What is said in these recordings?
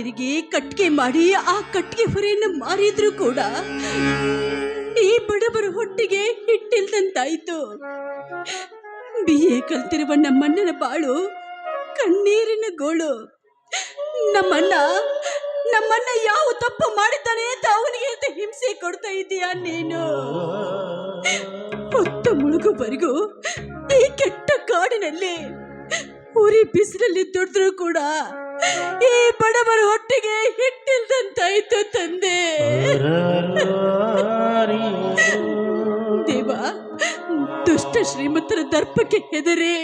ತಿರುಗಿ ಕಟ್ಟಿಗೆ ಮಾಡಿ ಆ ಕಟ್ಟಿಗೆ ಹೊರೆಯನ್ನು ಮಾರಿದ್ರು ಕೂಡ ಈ ಬಡವರ ಹೊಟ್ಟಿಗೆ ಹಿಟ್ಟಿಲ್ದಂತಾಯ್ತು. ಬಿ ಎ ಕಲ್ತಿರುವ ನಮ್ಮಣ್ಣನ ಬಾಳು, ಕಣ್ಣೀರಿನ ಗೋಳು. ನಮ್ಮಣ್ಣ ನಮ್ಮಣ್ಣ ಯಾವ ತಪ್ಪು ಮಾಡಿದ್ದಾನೆ ಅಂತ ಅವನಿಗೆ ಅಂತ ಹಿಂಸೆ ಕೊಡ್ತಾ ಇದೀಯಾ ನೀನು? ಹೊತ್ತು ಮುಳುಗುವರೆಗೂ ಈ ಕೆಟ್ಟ ಕಾಡಿನಲ್ಲಿ, ಉರಿ ಬಿಸಿಲಲ್ಲಿ ದುಡಿದ್ರು ಕೂಡ ಈ ಬಡವರ ಹೊಟ್ಟೆಗೆ ಹಿಟ್ಟಿಲ್ದಂತಾಯ್ತು ತಂದೆ. ದೇವ, ದುಷ್ಟ ಶ್ರೀಮಂತರ ದರ್ಪಕ್ಕೆ ಹೆದರಿ,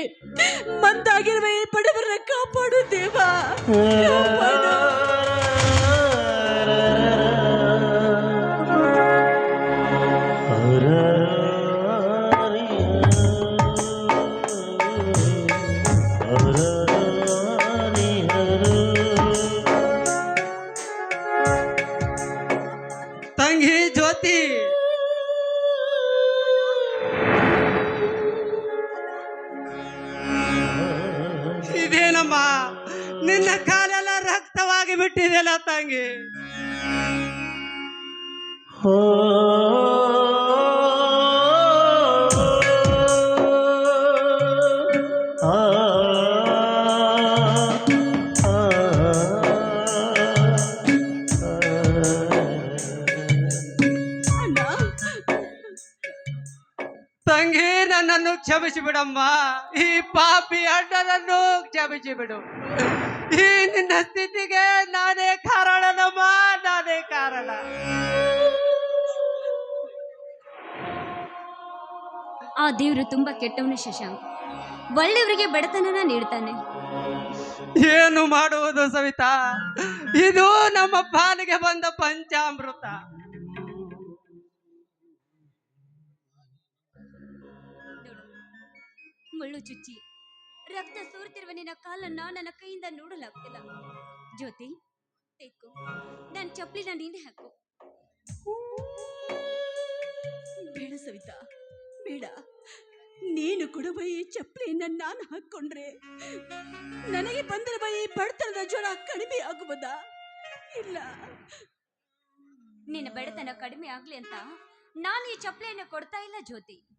ಮಂದಾಗಿರುವ ಈ ಬಡವರನ್ನ ಕಾಪಾಡು ದೇವ. ರಕ್ತವಾಗಿ ಬಿಟ್ಟಿದೆಯಲ್ಲ ತಂಗಿ? ಅಣ್ಣ. ತಂಗಿ ನನ್ನನ್ನು ಕ್ಷಮಿಸಿ ಬಿಡಮ್ಮ ಈ ಪಾಪಿ ಅಣ್ಣನನ್ನು ಕ್ಷಮಿಸಿ ಬಿಡು ಈ ನಿನ್ನ ಸ್ಥಿತಿಗೆ ನಾನೇ ಕಾರಣನಮ್ಮ ನಾನೇ ಕಾರಣ. ಆ ದೇವರು ತುಂಬಾ ಕೆಟ್ಟವನು ಶಶಾಂಕ್. ಒಳ್ಳೆಯವರಿಗೆ ಬಡತನನ ನೀಡ್ತಾನೆ. ಏನು ಮಾಡುವುದು ಸವಿತಾ? ಇದು ನಮ್ಮ ಪಾಲಿಗೆ ಬಂದ ಪಂಚಾಮೃತ. ಮುಳ್ಳು ಚುಚ್ಚಿ. ರಕ್ತ ಸೋರ್ತಿರುವ ನಿನ್ನ ಕಾಲನ್ನ ನನ್ನ ಕೈಯಿಂದ ನೋಡಲಾಗ್ತಿಲ್ಲ. ಜ್ಯೋತಿ ತೆಕ್ಕು ನನ್ನ ಚಪ್ಪಲಿನ ಹಿಂದೆ ಹಾಕು. ಬೇಡ ಸವಿತಾ, ಬೇಡ. ನೀನು ಕೊಡುವ ಈ ಚಪ್ಪಲಿಯನ್ನ ನಾನು ಹಾಕೊಂಡ್ರೆ ನನಗೆ ಬಂದಿರುವ ಬೈ ಬಡತನದ ಜ್ವರ ಕಡಿಮೆ ಆಗುವುದಾ? ಇಲ್ಲ. ನಿನ್ನ ಬಡತನ ಕಡಿಮೆ ಆಗ್ಲಿ ಅಂತ ನಾನು ಈ ಚಪ್ಪಲಿಯನ್ನು ಕೊಡ್ತಾ ಇಲ್ಲ ಜ್ಯೋತಿ.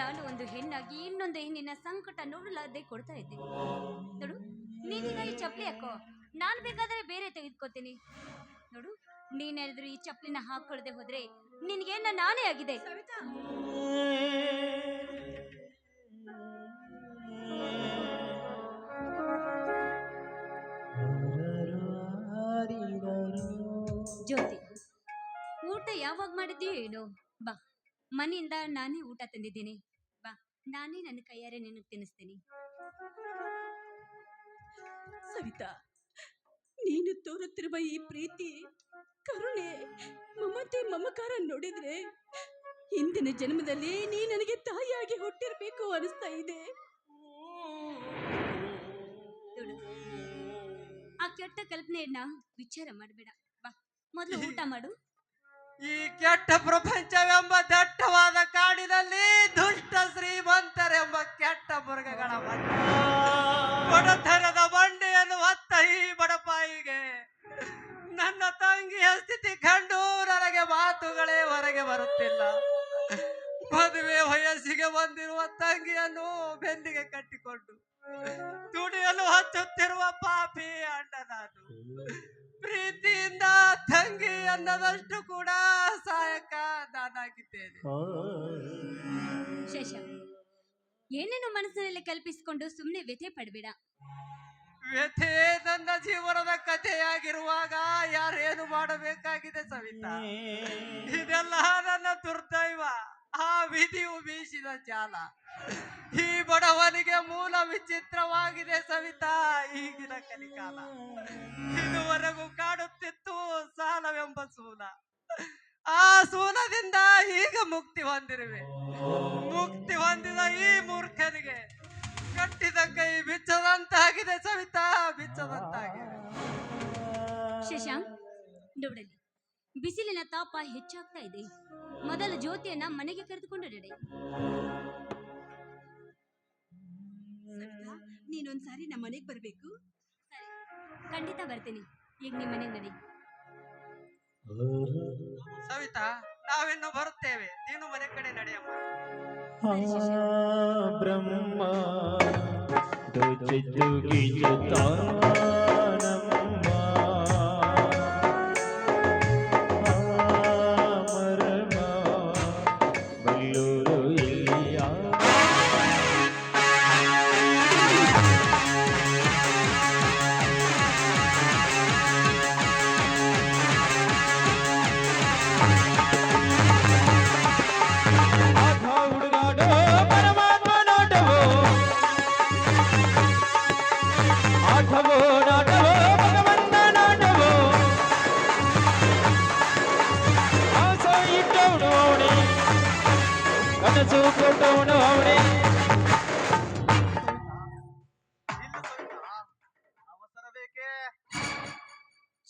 ನಾನು ಒಂದು ಹೆಣ್ಣಾಗಿ ಇನ್ನೊಂದು ಹೆಣ್ಣಿನ ಸಂಕಟ ನೋಡಲಾರ್ದೆ ಕೊಡ್ತಾ ಇದ್ದೀನಿ. ನೋಡು ನೀನೀಗ ಈ ಚಪ್ಪಲಿ ಹಾಕೋ. ನಾನು ಬೇಕಾದ್ರೆ ಬೇರೆ ತೆಗೆದುಕೋತೀನಿ. ನೋಡು ನೀನೇನಾದ್ರೂ ಈ ಚಪ್ಪಲಿನ ಹಾಕೊಳ್ಳದೆ ಹೋದ್ರೆ ನಿನಗೇನ ನಾನೇ ಆಗಿದೆ. ಜ್ಯೋತಿ, ಊಟ ಯಾವಾಗ ಮಾಡಿದ್ದೀಯೋ ಏನು? ಬಾ. ಮನೆಯಿಂದ ನಾನೇ ಊಟ ತಂದಿದ್ದೀನಿ. ಬಾ ನಾನೇ ನನ್ನ ಕೈಯಾರೆ ನಿನಗೆ ತಿನ್ನಿಸ್ತೀನಿ. ಸವಿತಾ ನೀನು ತೋರುತ್ತಿರುವ ಈ ಪ್ರೀತಿ ಕರುಣೆ ಮಮತೆ ಮಮಕಾರ ನೋಡಿದ್ರೆ ಹಿಂದಿನ ಜನ್ಮದಲ್ಲಿ ನೀ ನನಗೆ ತಾಯಿಯಾಗಿ ಹುಟ್ಟಿರ್ಬೇಕು ಅನಿಸ್ತಾ ಇದೆ. ನೋಡು ಆ ಕೆಟ್ಟ ಕಲ್ಪನೆಯನ್ನ ವಿಚಾರ ಮಾಡಬೇಡ. ಬಾ ಮೊದಲು ಊಟ ಮಾಡು. ಈ ಕೆಟ್ಟ ಪ್ರಪಂಚವೆಂಬ ದಟ್ಟವಾದ ಕಾಡಿನಲ್ಲಿ ದುಷ್ಟ ಶ್ರೀಮಂತರೆಂಬ ಕೆಟ್ಟ ಮೃಗಗಳ ಬಂಡ ಬಡತನದ ಬಂಡೆಯನ್ನು ಹೊತ್ತ ಈ ಬಡಪಾಯಿಗೆ, ನನ್ನ ತಂಗಿಯ ಸ್ಥಿತಿ ಕಂಡು ನನಗೆ ಮಾತುಗಳೇ ಹೊರಗೆ ಬರುತ್ತಿಲ್ಲ. ಮದುವೆ ವಯಸ್ಸಿಗೆ ಬಂದಿರುವ ತಂಗಿಯನ್ನು ಬೆಂದಿಗೆ ಕಟ್ಟಿಕೊಂಡು ದುಡಿಯಲು ಹಚ್ಚುತ್ತಿರುವ ಪಾಪಿ ಅಣ್ಣ ನಾನು ಪ್ರೀತಿಯಿಂದ ತಂಗಿ ಅನ್ನದಷ್ಟು ಕೂಡ ಸಹಾಯಕ ನಾನಾಗಿದ್ದೇನೆ. ಶಶ ಏನೇನು ಮನಸ್ಸಿನಲ್ಲಿ ಕಲ್ಪಿಸಿಕೊಂಡು ಸುಮ್ಮನೆ ವ್ಯಥೆ ಪಡಬೇಡ. ವ್ಯಥೆ ನನ್ನ ಜೀವನದ ಕಥೆಯಾಗಿರುವಾಗ ಯಾರೇನು ಮಾಡಬೇಕಾಗಿದೆ ಸವಿತಾ? ಇದೆಲ್ಲ ನನ್ನ ದುರ್ದೈವ. ಆ ವಿಧಿಯು ಬೀಸಿದ ಜಾಲ. ಈ ಬಡವನಿಗೆ ಮೂಲ ವಿಚಿತ್ರವಾಗಿದೆ ಸವಿತಾ, ಈಗಿನ ಕಲಿಕಾಲ. ಇದುವರೆಗೂ ಕಾಡುತ್ತಿತ್ತು ಸಾಲವೆಂಬ ಸೂಲ. ಆ ಸೂಲದಿಂದ ಈಗ ಮುಕ್ತಿ ಹೊಂದಿರುವೆ. ಮುಕ್ತಿ ಹೊಂದಿದ ಈ ಮೂರ್ಖನಿಗೆ ಕಟ್ಟಿದ ಕೈ ಬಿಚ್ಚದಂತಾಗಿದೆ ಸವಿತಾ, ಬಿಚ್ಚದಂತಾಗಿದೆ. ಶಶಾಂಕ್ ಬಿಸಿಲಿನ ತಾಪ ಹೆಚ್ಚಾಗ್ತಾ ಇದೆ. ಮೊದಲು ಜ್ಯೋತಿಯನ್ನ ಮನೆಗೆ ಕರೆದುಕೊಂಡು ನಡೆ ನೀನೊಂದ್ಸಾರಿ ನಮ್ಮ ಮನೆಗೆ ಬರಬೇಕು? ಸರಿ ಖಂಡಿತ ಬರ್ತೀನಿ. ಈಗ ನಿಮ್ಮ ಮನೆಗೆ ನಡಿ. ಸವಿತಾ ನಾವಿನ್ನು ಬರುತ್ತೇವೆ. ನೀನು ಮನೆ ಕಡೆ ನಡೆಯಮ್ಮ ಬ್ರಹ್ಮ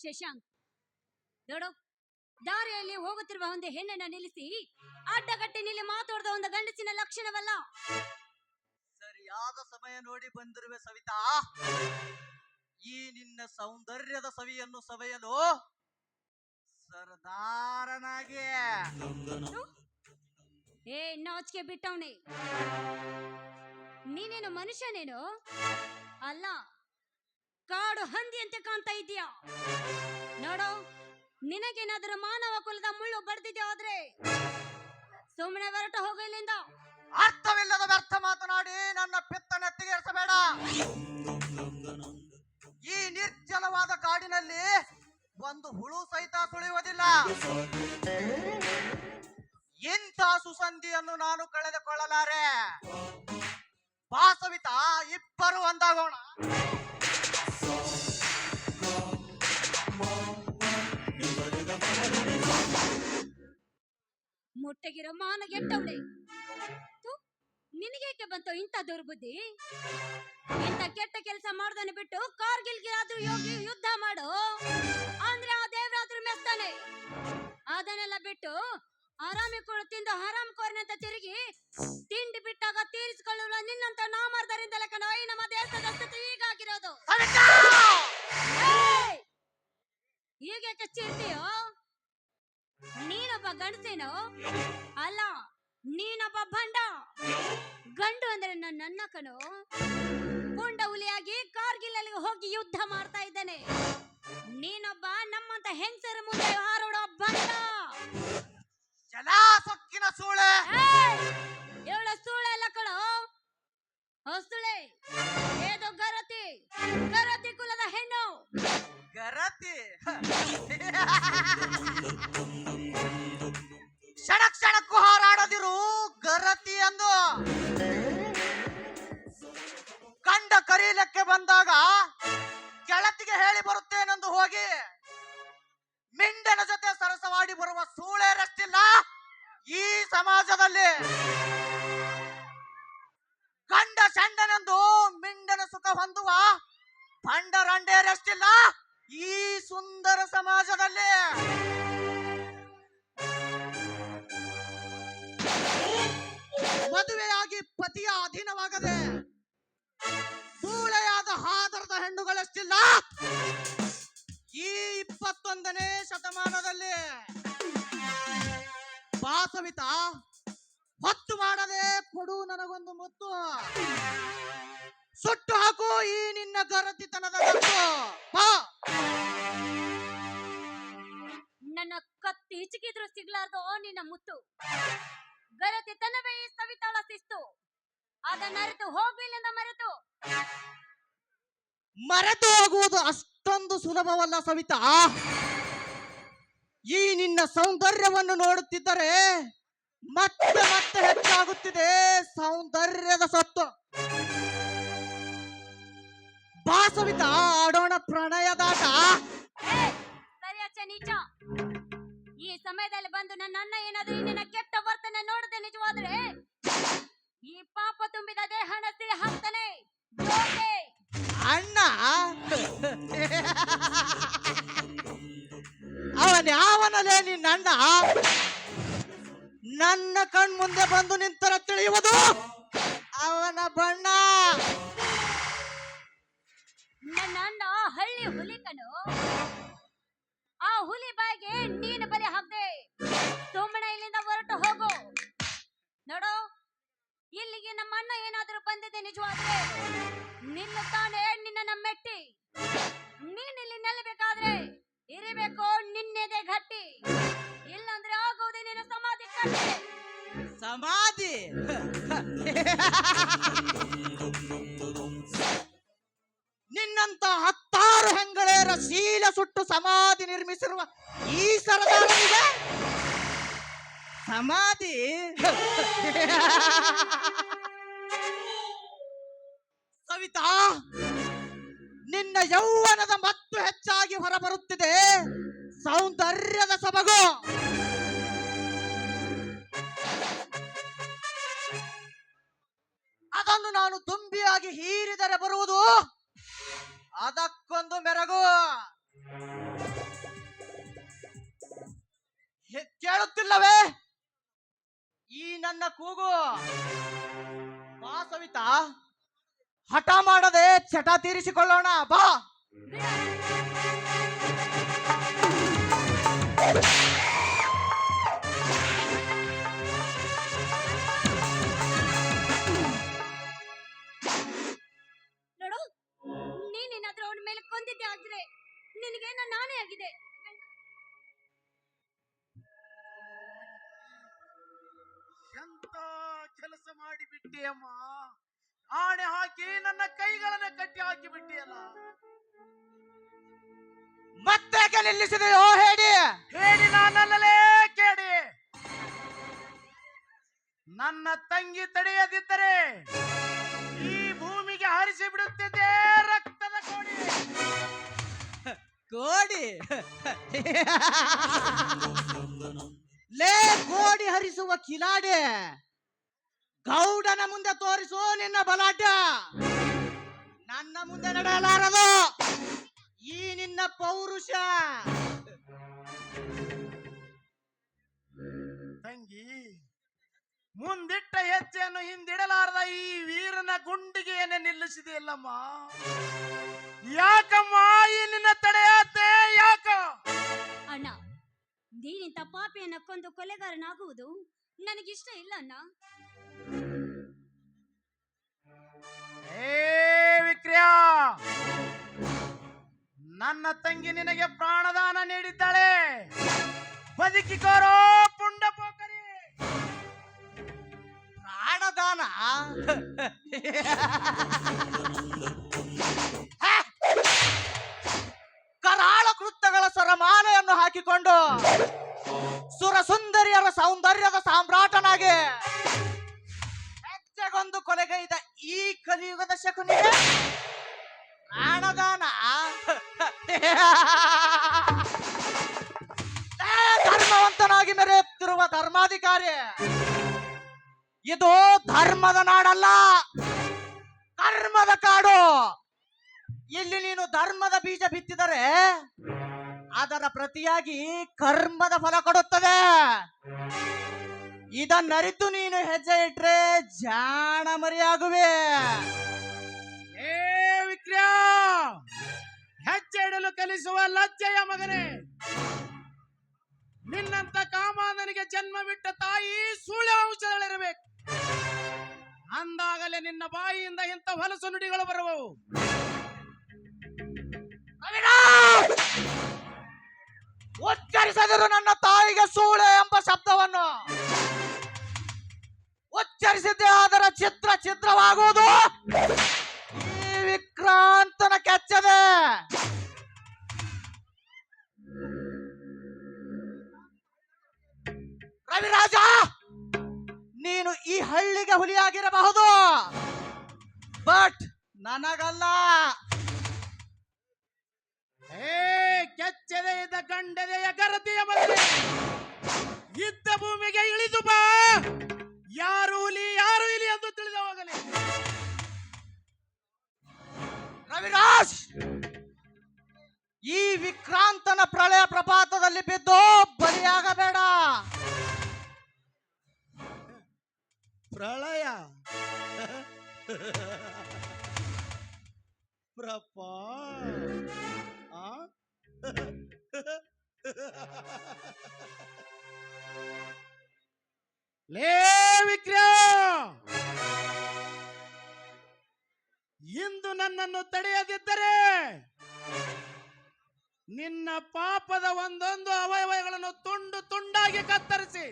ಶಶಾಂಕ್. ನೋಡು ದಾರಿಯಲ್ಲಿ ಹೋಗುತ್ತಿರುವ ಒಂದು ಹೆಣ್ಣನ್ನ ನಿಲ್ಲಿಸಿ ಅಡ್ಡಗಟ್ಟಿ ನಿಲ್ಲಿ ಮಾತಾಡದ ಒಂದು ಗಂಡಸಿನ ಲಕ್ಷಣವಲ್ಲ? ಸರಿಯಾದ ಸಮಯ ನೋಡಿ ಬಂದಿರುವೆ ಸವಿತಾ. ಈ ನಿನ್ನ ಸೌಂದರ್ಯದ ಸವಿಯನ್ನು ಸವೆಯಲು ಸರ್ದಾರನಾಗಿ. ಏ ನಾಚಿಕೆ ಬಿಟ್ಟವನೆ. ನೀನೇನು ಮನುಷ್ಯನೇನು? ಅಲ್ಲ ಕಾಡು ಹಂದಿ ಅಂತ ಕಾಣ್ತಾ ಇದೀಯಾ ನೋಡು, ನಿನಗೇನಾದ್ರೂ ಮಾನವ ಕುಲದ ಮುಳ್ಳು ಬಡ್ದಿದ್ಯೋ ಆದ್ರೆ? ಸುಮ್ಮನೆ ಹೊರಟು ಹೋಗು ಇಲ್ಲಿಂದ. ಅರ್ಥವಿಲ್ಲದ ವ್ಯರ್ಥ ಮಾತನಾಡಿ ನನ್ನ ಪಿತ್ತ ತಿಗೇರಿಸಬೇಡ. ಈ ನಿರ್ಜಲವಾದ ಕಾಡಿನಲ್ಲಿ ಒಂದು ಹುಳು ಸಹಿತ ಸುಳಿಯುವುದಿಲ್ಲ. ಇಂಥ ಸುಸಂಧಿಯನ್ನು ನಾನು ಕಳೆದುಕೊಳ್ಳಲಾರೆ. ಬಾ ಸವಿತಾ ಇಬ್ಬರು ಒಂದಾಗೋಣ. ಮುಟ್ಟಗಿರೋ ಮಾನ ಗೆಟ್ಟವಳೆ ನಿನಗೇಕೆ ಬಂತು ಇಂಥ ದುರ್ಬುದ್ಧಿ? ಇಂಥ ಕೆಟ್ಟ ಕೆಲಸ ಮಾಡ್ದಾನೆ ಬಿಟ್ಟು ಕಾರ್ಗಿಲ್ಗಿರಾದ್ರೂ ಯೋಗಿ ಯುದ್ಧ ಮಾಡು. ಅಂದ್ರೆ ಆ ದೇವರಾದ್ರೂ ಮೆಸ್ತಾನೆ. ಅದನ್ನೆಲ್ಲ ಬಿಟ್ಟು ಆರಾಮಿ ಕೊಡು ತಿಂದು ಹರಾಮ್ ಅಂತ ತಿರುಗಿ ತಿಂಡಿ ಬಿಟ್ಟಾಗ ತೀರಿಸಿಕೊಳ್ಳುವ ನಿನ್ನಂತ ನಾ ಕಣೋ. ಐ ನಮ್ಮ ದೇಶದ ಸ್ಥಿತಿ ಹೀಗಾಗಿರೋದು! ಹೀಗೇಕೆ ಚೀರ್ತೀಯೋ? ಗಂಡಸೇನೋ? ಅಲ್ಲ ನೀನೊಬ್ಬ ಬಂಡ ಗಂಡು ಅಂದ್ರೆ ನನ್ನ ಕಣೋ. ಪುಂಡ ಹುಲಿಯಾಗಿ ಕಾರ್ಗಿಲ್ ಅಲ್ಲಿ ಹೋಗಿ ಯುದ್ಧ ಮಾಡ್ತಾ ಇದ್ದಾನೆ. ನೀನೊಬ್ಬ ನಮ್ಮಂತ ಹೆಂಗಸರ ಮುಂದೆ ಹಾರೋಡೋ ಬಂಡ ಜಲಾಸಕ್ಕಿನ ಸೂಳೆ. ಇವಳ ಸೂಳೆ ಅಲ್ಲ ಕಣೋ. ಹೊಸುಳೆ ಏದು ಗರತಿ. ಗರತಿ ಕುಲದ ಹೆಣ್ಣು. ಗರತಿ. ಕ್ಷಣ ಕ್ಷಣಕ್ಕೂ ಹಾರಾಡದಿರು ಗರತಿ ಎಂದು ಕಂಡ ಕರೀಲಕ್ಕೆ ಬಂದಾಗ ಕೆಳತಿಗೆ ಹೇಳಿ ಬರುತ್ತೇನೆಂದು ಹೋಗಿ ಮಿಂಡನ ಜೊತೆ ಸರಸವಾಡಿ ಬರುವ ಸೂಳೆರಷ್ಟಿಲ್ಲ ಈ ಸಮಾಜದಲ್ಲಿ. ಕಂಡ ಚಂಡನೆಂದು ಮಿಂಡನ ಸುಖ ಹೊಂದುವ ಭಂಡರಂಡೇರಷ್ಟಿಲ್ಲ ಈ ಸುಂದರ ಸಮಾಜದಲ್ಲಿ. ಮದುವೆಯಾಗಿ ಪತಿಯ ಅಧೀನವಾಗದೆ ಸೂಳೆಯಾದ ಹಾದರದ ಹೆಣ್ಣುಗಳಷ್ಟಿಲ್ಲ? ಈ ಇಪ್ಪತ್ತೊಂದನೇ ಶತಮಾನದಲ್ಲಿ ಬಾಸವಿತ ಹೊತ್ತು ಮಾಡದೆ ಕೊಡು ನನಗೊಂದು ಮುತ್ತು. ಸುಟ್ಟು ಹಾಕು ಈ ನಿನ್ನ ಗರತಿತನದ ನನ್ನ ಕತ್ತಿ ಹಿಚಕಿದ್ರು ಸಿಗ್ಲಾರ್ದು ನಿನ್ನ ಮುತ್ತು. ಗರತಿ ತನವೇ ಈ ಸವಿತಾಳ ಶಿಸ್ತು. ಮರೆತು ಹೋಗು ಮರೆತು. ಮರೆತು ಹೋಗುವುದು ಅಷ್ಟೊಂದು ಸುಲಭವಲ್ಲ ಸವಿತಾ. ಈ ನಿನ್ನ ಸೌಂದರ್ಯವನ್ನು ನೋಡುತ್ತಿದ್ದರೆ ಮತ್ತೆ ಮತ್ತೆ ಹೆಚ್ಚಾಗುತ್ತಿದೆ ಸೌಂದರ್ಯದ ಸತ್ತು. ಬಾ ಸವಿತಾ ಆಡೋಣ ಪ್ರಣಯದಾಟ ಏ, ಸರಿಯಾಚ ನೀಚ. ಈ ಸಮಯದಲ್ಲಿ ಬಂದು ನನ್ನ ಅಣ್ಣ ಏನಾದ್ರೂ ನಿನ್ನ ಕೆಟ್ಟ ವರ್ತನೆ ನೋಡದೆ ನಿಜವಾದ್ರೆ? ಈ ಪಾಪ ತುಂಬಿದ ದೇಹನ ಸಿಡಿ ಹಾಕ್ತಾನೆ. ಅಣ್ಣ? ಅವನ ಯಾವನಲ್ಲೇ ನಿನ್ನ ಅಣ್ಣ? ನನ್ನ ಕಣ್ ಮುಂದೆ ಬಂದು ನಿಂತರ ತಿಳಿಯುವುದು ಅವನ ಬಣ್ಣ. ನನ್ನ ಹುಲಿ ಕಣು. ಆ ಹುಲಿ ಬಾಯಿಗೆ ನೀನು ಬಲಿ ಹಾಕ್ದೆ. ಸೋಮಣ್ಣ ಇಲ್ಲಿಂದ ಹೊರಟು ಹೋಗು. ನೋಡು ಇಲ್ಲಿಗೆ ನಮ್ಮ ಅಣ್ಣ ಏನಾದರೂ ಬಂದಿದೆ ನಿಜವಾದ್ರೆ ನಿಲ್ಲುತ್ತಾನೆ ನಿನ್ನ ಮೆಟ್ಟಿ. ನೀನ್ ಇಲ್ಲಿ ನೆಲಬೇಕಾದ್ರೆ ಇರಬೇಕು ನಿನ್ನೆದೆ ಗಟ್ಟಿ. ಇಲ್ಲಂದ್ರೆ ಆಗುವುದೇ ನಿನ್ನ ಸಮಾಧಿ ಕಟ್ಟಿ ಸಮಾಧಿ? ನಿನ್ನಂತ ಹತ್ತಾರು ಹೆಂಗಳೇರ ಶೀಲ ಸುಟ್ಟು ಸಮಾಧಿ ನಿರ್ಮಿಸಿರುವ ಈ ಸರದಾರನಿಗೆ ಸಮಾಧಿ? ಸವಿತಾ ನಿನ್ನ ಯೌವನದ ಮತ್ತು ಹೆಚ್ಚಾಗಿ ಹೊರಬರುತ್ತಿದೆ. ಸೌಂದರ್ಯದ ಸೊಬಗು. ಅದನ್ನು ನಾನು ತುಂಬಿಯಾಗಿ ಹೀರಿದರೆ ಬರುವುದು ಅದಕ್ಕೊಂದು ಮೆರಗು. ಕೇಳುತ್ತಿಲ್ಲವೇ? ಈ ನನ್ನ ಕೂಗು. ಬಾ ಸವಿತಾ. ಹಠ ಮಾಡದೆ ಚಟ ತೀರಿಸಿಕೊಳ್ಳೋಣ ಬಾ. ಬಿಟ್ಟಿಯಮ್ಮ ಆಣೆ ಹಾಕಿ ನನ್ನ ಕೈಗಳನ್ನ ಕಟ್ಟಿ ಹಾಕಿ ಬಿಟ್ಟಿಯಲ್ಲ. ಮತ್ತೆ ನಿಲ್ಲಿಸಿದೆಯೋ ಹೇಳಿ. ಹೇಳಿ ನಾನಲ್ಲಲೇ ಕೇಳಿ. ನನ್ನ ತಂಗಿ ತಡೆಯದಿದ್ದರೆ ಈ ಭೂಮಿಗೆ ಹರಿಸಿ ಬಿಡುತ್ತಿದ್ದೆ ರಕ್ತದ ಕೋಡಿ ಕೋಡಿ ಲೇ ಕೋಡಿ ಹರಿಸುವ ಕಿಲಾಡಿ. ಗೌಡನ ಮುಂದೆ ತೋರಿಸು ನಿನ್ನ ಬಲಾಢ್ಯ. ನನ್ನ ಮುಂದೆ ನಡೆಯಲಾರದು. ಈ ನಿನ್ನ ಪೌರುಷ. ತಂಗಿ, ಮುಂದಿಟ್ಟ ಹೆಜ್ಜೆಯನ್ನು ಹಿಂದಿಡಲಾರದ ಈ ವೀರನ ಗುಂಡಿಗೆಯನ್ನೇ ನಿಲ್ಲಿಸಿದೆಯಲ್ಲಮ್ಮ? ಯಾಕಮ್ಮ ಈ ನಿನ್ನ ತಡೆಯಾತೆ ಯಾಕ? ಅಣ್ಣ ನೀನಿಂತ ಪಾಪಿಯನ್ನ ಕೊಂದು ಕೊಲೆಗಾರನಾಗುವುದು ನನಗಿಷ್ಟ ಇಲ್ಲ ಅಣ್ಣ. ನನ್ನ ತಂಗಿ ನಿನಗೆ ಪ್ರಾಣದಾನ ನೀಡಿದ್ದಾಳೆ. ಬದುಕಿಕೋರೋ ಪುಂಡ ಪೋಕರಿ ಪ್ರಾಣದಾನ? ಮೆರೆಯುತ್ತಿರುವ ಧರ್ಮಾಧಿಕಾರಿ. ಇದು ಧರ್ಮದ ನಾಡಲ್ಲ. ಕರ್ಮದ ಕಾಡು. ಇಲ್ಲಿ ನೀನು ಧರ್ಮದ ಬೀಜ ಬಿತ್ತಿದರೆ ಅದರ ಪ್ರತಿಯಾಗಿ ಕರ್ಮದ ಫಲ ಕೊಡುತ್ತದೆ. ಇದನ್ನರಿತು ನೀನು ಹೆಜ್ಜೆ ಇಟ್ರೆ ಜಾಣ ಮರಿಯಾಗುವೆ. ಏ ವಿಕ್ರಿಯ, ಹೆಜ್ಜೆ ಇಡಲು ಕಲಿಸುವ ಲಜ್ಜೆಯ ಮಗನೇ. ನಿನ್ನಂತ ಜನ್ಮ ಬಿಟ್ಟ ತಾಯಿ ಸುಳ್ಳು ವಂಶದಲ್ಲಿರಬೇಕು ಅಂದಾಗಲೇ ನಿನ್ನ ಬಾಯಿಯಿಂದ ಇಂಥ ಹೊಲಸು ನುಡಿಗಳು ಬರುವವು. ಉಚ್ಚರಿಸಿದರು ನನ್ನ ತಾಯಿಗೆ ಸೂಳೆ ಎಂಬ ಶಬ್ದವನ್ನು. ಉಚ್ಚರಿಸಿದ್ದೆ ಅದರ ಚಿತ್ರ ಚಿತ್ರವಾಗುವುದು ಈ ವಿಕ್ರಾಂತನ ಕೆಚ್ಚದೆ. ರವಿರಾಜ ನೀನು ಈ ಹಳ್ಳಿಗೆ ಹುಲಿಯಾಗಿರಬಹುದು. ಬಟ್ ನನಗಲ್ಲ. ಏ ಕೆಚ್ಚದೆಯದ ಗಂಡದೆಯ ಗರತಿಯ ಮಗನೇ ಇದ್ದ ಭೂಮಿಗೆ ಇಳಿದು ಬಾ. ಯಾರು ಹುಲಿ, ಯಾರು ಇಲಿ ಎಂದು ತಿಳಿದ ಹೋಗಲಿ. ರವಿರಾಜ್ ಈ ವಿಕ್ರಾಂತನ ಪ್ರಳಯ ಪ್ರಪಾತದಲ್ಲಿ ಬಿದ್ದು ಬಲಿಯಾಗಬೇಡ. ಪ್ರಳಯ ಪ್ರಪ ಆ? ಲೇ ವಿಕ್ರಮ್! ಇಂದು ನನ್ನನ್ನು ತಡೆಯದಿದ್ದರೆ ನಿನ್ನ ಪಾಪದ ಒಂದೊಂದು ಅವಯವಗಳನ್ನು ತುಂಡು ತುಂಡಾಗಿ ಕತ್ತರಿಸಿ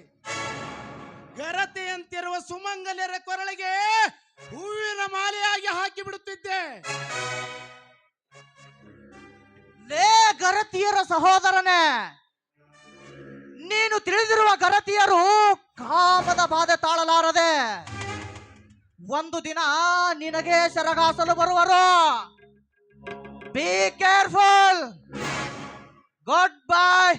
ಗರತೆಯಂತಿರುವ ಸುಮಂಗಲರ ಕೊರಳಿಗೆ ಹೂವಿನ ಮಾಲೆಯಾಗಿ ಹಾಕಿ ಬಿಡುತ್ತಿದ್ದೆ. ಲೇ ಗರತಿಯರ ಸಹೋದರನೇ, ನೀನು ತಿಳಿದಿರುವ ಗರತಿಯರು ಕಾಮದ ಬಾಧೆ ತಾಳಲಾರದೆ, ಒಂದು ದಿನ ನಿನಗೆ ಸೆರಗಾಸಲು ಬರುವರು. Be careful good bye